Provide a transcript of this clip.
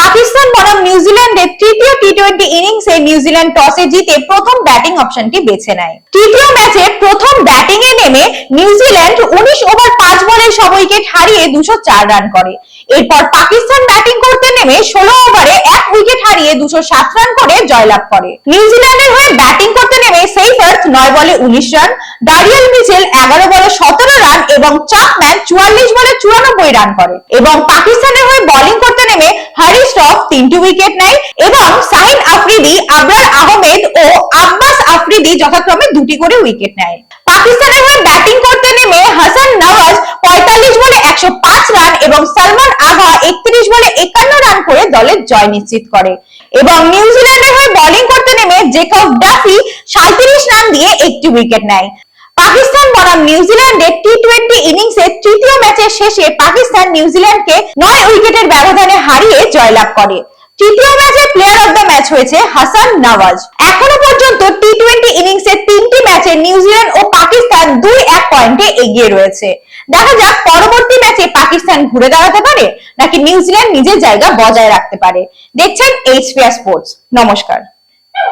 পাকিস্তান বনাম নিউজিল্যান্ডের তৃতীয় টি টোয়েন্টি ইনিংসে নিউজিল্যান্ড টসে জিতে প্রথম ব্যাটিং অপশনটি বেছে নেয়। তৃতীয় ম্যাচে প্রথম ব্যাটিং এ নেমে নিউজিল্যান্ড উনিশ ওভার পাঁচ বলে সব উইকেট হারিয়ে দুশো রান করে। এরপর পাকিস্তান ব্যাটিং করতে নেমে ষোলো ওভারে এক উইকেট হারিয়ে দুশো রান করে জয়লাভ করে। নিউজিল্যান্ডের হয়ে ব্যাটিং করতে নেমে নয় বলে উনিশ রান। ডারিয়াল মিচেল এগারো বলে সতেরো রান এবং চাপম্যান চুয়াল্লিশ বলে চুরানব্বই রান করে। এবং পাকিস্তানের হয়ে বোলিং করতে নেমে তিনটি উইকেট নেয় এবং সাহিন আফ্রিদি, আবরার আহমেদ ও আব্বাস আফ্রিদি যথাক্রমে দুটি করে উইকেট নেয়। পাকিস্তানের হয়ে ব্যাটিং করতে নেমে হাসান নওয়াজ পঁয়তাল্লিশ বলে একশো পাঁচ রান এবং সালমান আগা একত্রিশ বলে একান্ন রান করে দলের জয় নিশ্চিত করে। এবং নিউজিল্যান্ডের হয়ে বোলিং করতে জেকব ডাফি সাঁত্রিশ রান দিয়ে একটি উইকেট নেয়। পাকিস্তান বনাম নিউজিল্যান্ডের টি টোয়েন্টি ইনিংসের তৃতীয় ম্যাচের শেষে পাকিস্তান নিউজিল্যান্ডকে নয় উইকেটের ব্যবধানে হারিয়ে জয়লাভ করে। তৃতীয় ম্যাচে প্লেয়ার অফ দ্য ম্যাচ হয়েছে হাসান নওয়াজ। এখনও পর্যন্ত টি টোয়েন্টি ইনিংসের তিনটি ম্যাচে নিউজিল্যান্ড ও পাকিস্তান দুই এক পয়েন্টে এগিয়ে রয়েছে। দেখা যাক পরবর্তী ম্যাচে পাকিস্তান ঘুরে দাঁড়াতে পারে নাকি নিউজিল্যান্ড নিজের জায়গা বজায় রাখতে পারে। দেখছেন এইচপিআর স্পোর্টস নমস্কার।